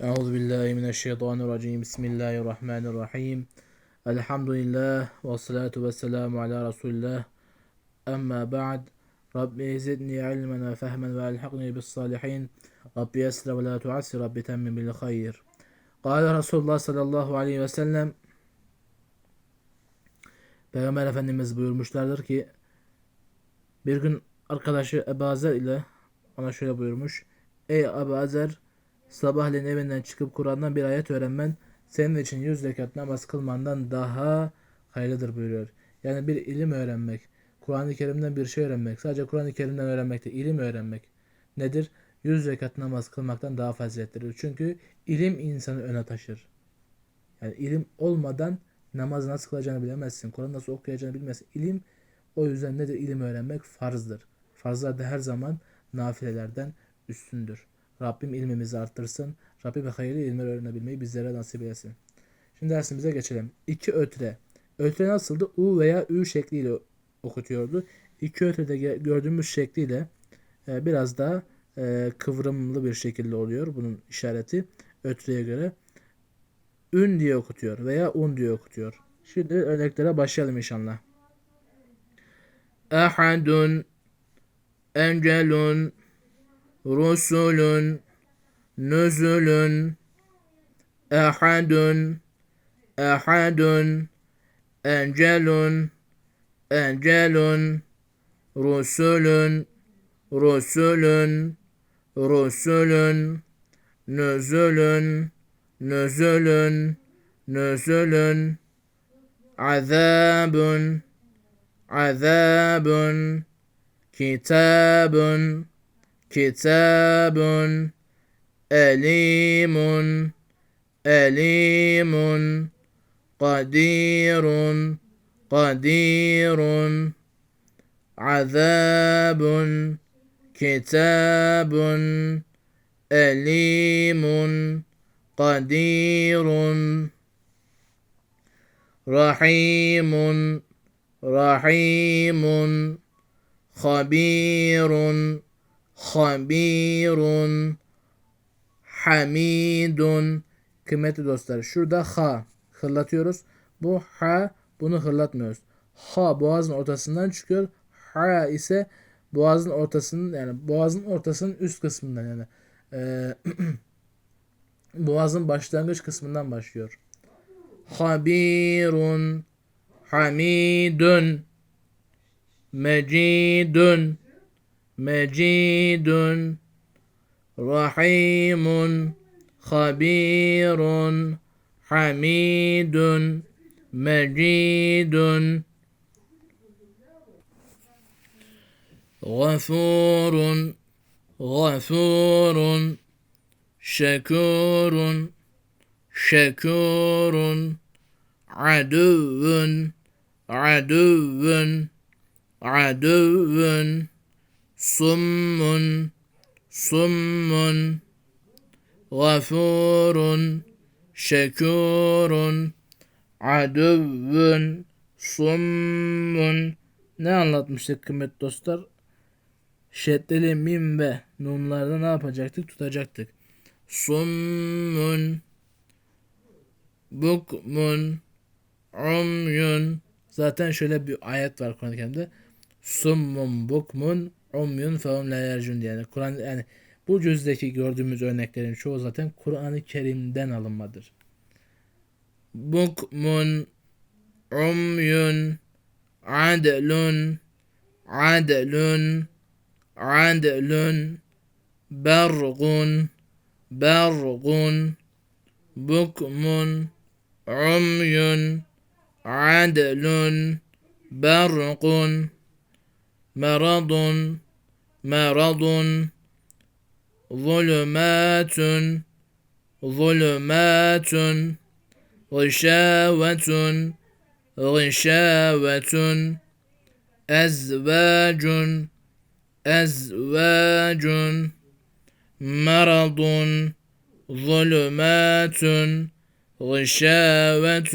Euzu billahi mineşşeytanirracim. Bismillahirrahmanirrahim. Elhamdülillah ve salatu ve selamu ala Resulillah. Amma ba'd. Rabbi zidni ilmen ve fehmen ve elhaqni bis salihin. Rabbi yessir ve la tuassir. Rabbi temmin bil hayr. Kâle Resulullah sallallahu aleyhi ve sellem Peygamber Efendimiz buyurmuşlardır ki bir gün arkadaşı Ebu Azer ile ona şöyle buyurmuş. Ey Ebu Azer sabahleyin evinden çıkıp Kur'an'dan bir ayet öğrenmen senin için yüz rekat namaz kılmandan daha hayırlıdır buyuruyor. Yani bir ilim öğrenmek, Kur'an-ı Kerim'den bir şey öğrenmek, sadece Kur'an-ı Kerim'den öğrenmek de ilim öğrenmek nedir? Yüz rekat namaz kılmaktan daha faziletlidir. Çünkü ilim insanı öne taşır. Yani ilim olmadan namaz nasıl kılacağını bilemezsin. Kur'an nasıl okuyacağını bilmezsin. İlim o yüzden nedir? İlim öğrenmek farzdır. Farzlar da her zaman nafilelerden üstündür. Rabbim ilmimizi arttırsın. Rabbim hayırlı ilmler öğrenebilmeyi bizlere nasip etsin. Şimdi dersimize geçelim. İki ötre. Ötre nasıldı? U veya Ü şekliyle okutuyordu. İki ötrede gördüğümüz şekliyle e, biraz daha e, kıvrımlı bir şekilde oluyor bunun işareti ötreye göre. Ün diye okutuyor veya un diye okutuyor. Şimdi örneklere başlayalım inşallah. Ahadun encelun رسل نزل أحد أحد أجل أجل رسل رسل رسل نزل نزل نزل عذاب عذاب كتاب كتاب أليم أليم قدير قدير عذاب كتاب أليم قدير رحيم رحيم خبير habirun hamidun kıymetli dostlar şurada ha hırlatıyoruz. Bu ha bunu hırlatmıyoruz. Ha boğazın ortasından çıkıyor. Ha ise boğazın ortasının yani boğazın ortasının üst kısmından yani e, boğazın başlangıç kısmından başlıyor. Habirun hamidun mecidun مجيد رحيم خبير حميد مجيد غفور غفور شكور شكور عدو عدو عدو summun summun gafurun şekurun aduvun summun ne anlatmıştık kıymetli dostlar? Şeddeli mim ve nunlarda ne yapacaktık? Tutacaktık. Summun bukmun umyun zaten şöyle bir ayet var Kur'an-ı Kerim'de. Summun bukmun Umyun fehum la yercun yani Kur'an yani bu cüzdeki gördüğümüz örneklerin çoğu zaten Kur'an-ı Kerim'den alınmadır. Bukmun umyun adlun adlun adlun bergun bergun bukmun umyun adlun bergun مرض مرض ظلمات ظلمات غشاوة غشاوة أزواج أزواج مرض ظلمات غشاوة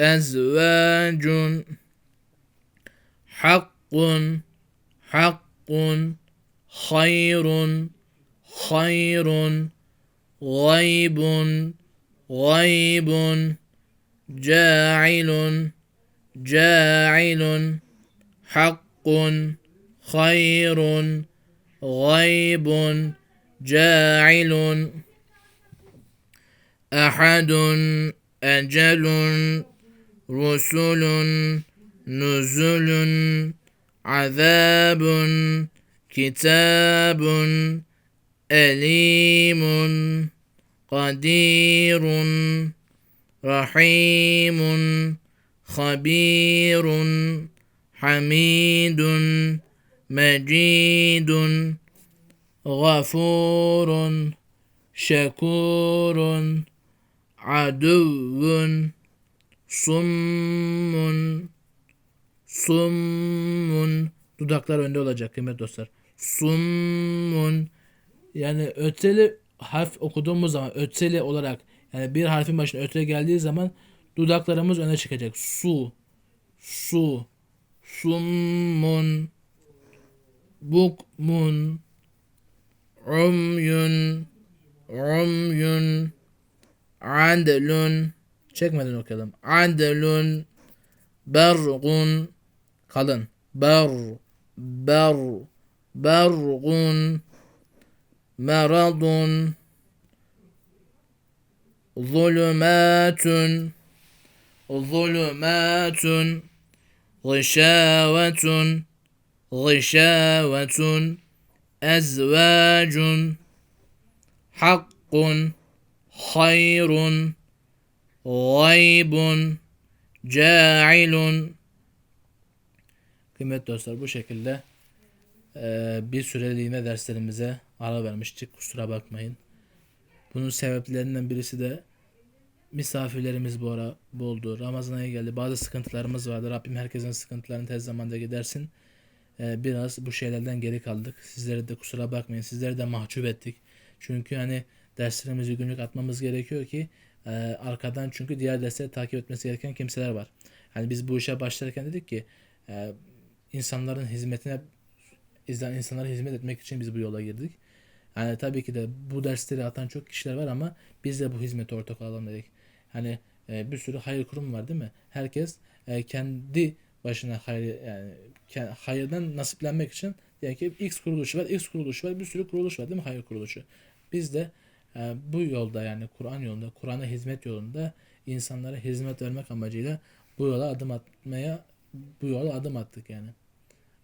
أزواج. حق حق خير خير غيب غيب جاعل جاعل حق خير غيب جاعل. أحد أجل رسل نزل. عذاب كتاب أليم قدير رحيم خبير حميد مجيد غفور شكور عدو summun summun. Dudaklar önde olacak kıymetli dostlar. Summun. Yani öteli harf okuduğumuz zaman öteli olarak yani bir harfin başına öteli geldiği zaman dudaklarımız öne çıkacak. Su. Su. Summun. Bukmun. Umyun. Umyun. Adlun çekmeden okuyalım. Adlun bergun kalın. Ber ber bergun meradun zulümatun zulümatun gışavetun gışavetun ezvacun hakkun hayrun gaybun cailun Kıymetli dostlar bu şekilde e, bir süreliğine derslerimize ara vermiştik. Kusura bakmayın. Bunun sebeplerinden birisi de misafirlerimiz bu ara boldu. Ramazan ayı geldi. Bazı sıkıntılarımız vardı. Rabbim herkesin sıkıntılarını tez zamanda gidersin. E, biraz bu şeylerden geri kaldık. Sizlere de kusura bakmayın. Sizleri de mahcup ettik. Çünkü hani derslerimizi günlük atmamız gerekiyor ki e, arkadan çünkü diğer dersleri takip etmesi gereken kimseler var. Hani biz bu işe başlarken dedik ki e, insanların hizmetine izleyen insanlara hizmet etmek için biz bu yola girdik. Yani tabii ki de bu dersleri atan çok kişiler var ama biz de bu hizmete ortak olalım dedik. Hani e, bir sürü hayır kurumu var değil mi? Herkes e, kendi başına hayır yani ke- hayırdan nasiplenmek için diyelim ki X kuruluşu var, X kuruluşu var, bir sürü kuruluş var değil mi? Hayır kuruluşu. Biz de e, bu yolda yani Kur'an yolunda, Kur'an'a hizmet yolunda insanlara hizmet vermek amacıyla bu yola adım atmaya bu yola adım attık yani.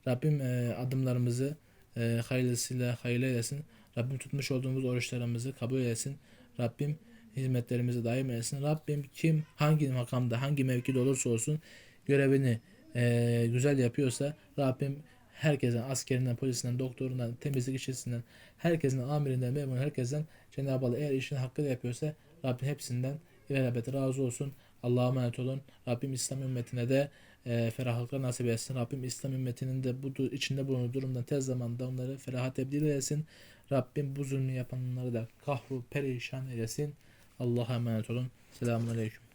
Rabbim e, adımlarımızı e, hayırlısıyla hayırlı eylesin. Rabbim tutmuş olduğumuz oruçlarımızı kabul eylesin. Rabbim hizmetlerimizi daim eylesin. Rabbim kim hangi makamda hangi mevkide olursa olsun görevini e, güzel yapıyorsa Rabbim herkesten askerinden, polisinden, doktorundan, temizlik işçisinden, herkesin amirinden, memurun, herkesten Cenab-ı Allah eğer işini hakkıyla yapıyorsa Rabbim hepsinden ilelebet razı olsun. Allah'a emanet olun. Rabbim İslam ümmetine de e, ferahlıklar nasip etsin. Rabbim İslam ümmetinin de bu içinde bulunduğu durumdan tez zamanda onları feraha tebdil eylesin. Rabbim bu zulmü yapanları da kahru perişan eylesin. Allah'a emanet olun. Selamun Aleyküm.